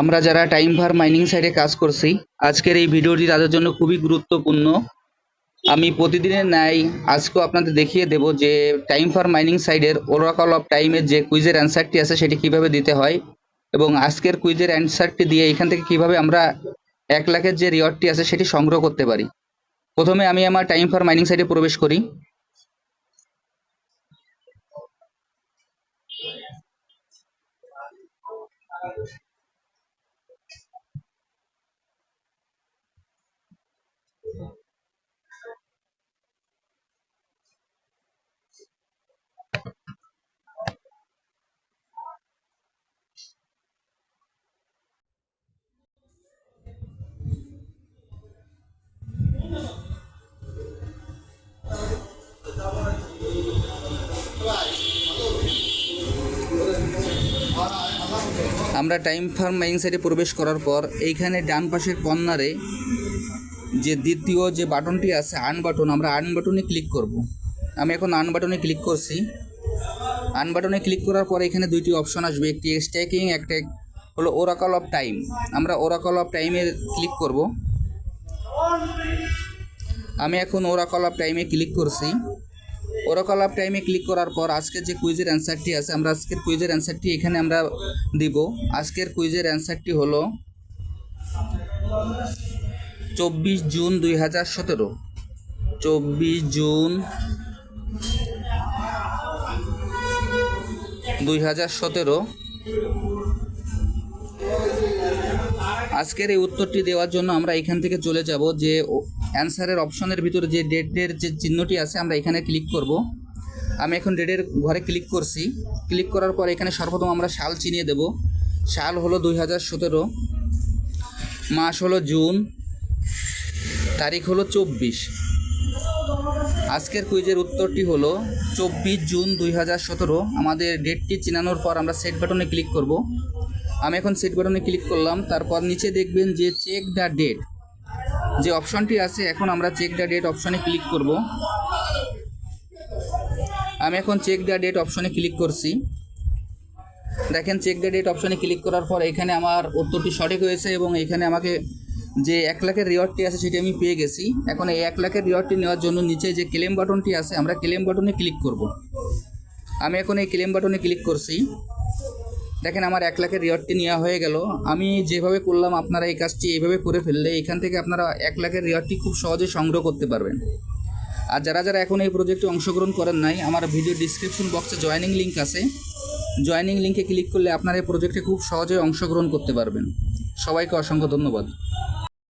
আমরা যারা টাইম ভার মাইনিং সাইটে কাজ করছি, আজকের এই ভিডিওটি তাদের জন্য খুবই গুরুত্বপূর্ণ। আমি প্রতিদিনের ন্যায় আজকেও আপনাদের দেখিয়ে দেব যে টাইম ফর মাইনিং সাইডের ওরাকল অফ টাইমের যে কুইজের অ্যান্সারটি আছে সেটি কীভাবে দিতে হয় এবং আজকের কুইজের অ্যান্সারটি দিয়ে এখান থেকে কীভাবে আমরা এক লাখের যে রিওয়ার্ডটি আছে সেটি সংগ্রহ করতে পারি। প্রথমে আমি আমার টাইম ফর মাইনিং সাইটে প্রবেশ করি। আমরা টাইম ফার্ম মাইনিং সাইটে প্রবেশ করার পর এইখানে ডান পাশের কর্নারে যে দ্বিতীয় যে বাটনটি আছে আর্ন বাটন, আমরা আর্ন বাটনে ক্লিক করব। আমি এখন আর্ন বাটনে ক্লিক করছি। আর্ন বাটনে ক্লিক করার পর এখানে দুইটি অপশন আসবে। একটি স্ট্যাকিং, একটা হলো ওরাকল অফ টাইম। আমরা ওরাকল অফ টাইমে ক্লিক করব। আমি এখন ওরাকল অফ টাইমে ক্লিক করছি। ওরাকল অফ টাইমে ক্লিক করার পর আজকের যে কুইজের অ্যান্সারটি আছে, আমরা আজকের কুইজের অ্যান্সারটি এখানে আমরা দিব। আজকের কুইজের অ্যান্সারটি হলো চব্বিশ জুন দুই হাজার সতেরো। চব্বিশ জুন দুই হাজার সতেরো। আজকের এই উত্তরটি দেওয়ার জন্য আমরা এখান থেকে চলে যাব যে অ্যান্সারের অপশনের ভিতরে যে ডেটের যে চিহ্নটি আছে, আমরা এখানে ক্লিক করব। আমি এখন ডেটের ঘরে ক্লিক করছি। ক্লিক করার পর এখানে সর্বপ্রথম আমরা সাল চিনিয়ে দেব। সাল হলো দুই হাজার সতেরো, মাস হলো জুন, তারিখ হলো চব্বিশ। আজকের কুইজের উত্তরটি হলো চব্বিশ জুন দুই হাজার সতেরো। আমাদের ডেটটি চিনানোর পর আমরা সেট বাটনে ক্লিক করব। আমি এখন সেট বাটনে ক্লিক করলাম, তারপর নিচে দেখবেন যে চেক দ্য ডেট যে অপশনটি আছে, এখন আমরা চেক দ্য ডেট অপশনে ক্লিক করব। আমি এখন চেক দ্য ডেট অপশনে ক্লিক করছি। দেখেন চেক দ্য ডেট অপশনে ক্লিক করার পর এখানে আমার উত্তরটি সঠিক হয়েছে এবং এখানে আমাকে যে এক লাখের রিওয়ার্ডটি আছে, সেটি আমি পেয়ে গেছি। এখন এই এক লাখের রিওয়ার্ডটি নেওয়ার জন্য নিচে যে ক্লেম বাটনটি আছে, আমরা ক্লেম বাটনে ক্লিক করব। আমি এখন এই ক্লেম বাটনে ক্লিক করছি। দেখেন, আমার এক লাখের রিওয়ার্ডটি নেওয়া হয়ে গেল। আমি যেভাবে করলাম, আপনারা এই কাজটি এইভাবে করে ফেললে এখান থেকে আপনারা এক লাখের রিওয়ার্ডটি খুব সহজে সংগ্রহ করতে পারবেন। আর যারা যারা এখন এই প্রজেক্টে অংশগ্রহণ করেন নাই, আমার ভিডিও ডিসক্রিপশন বক্সে জয়নিং লিঙ্ক আছে। জয়নিং লিঙ্কে ক্লিক করলে আপনারা এই প্রজেক্টে খুব সহজে অংশগ্রহণ করতে পারবেন। সবাইকে অসংখ্য ধন্যবাদ।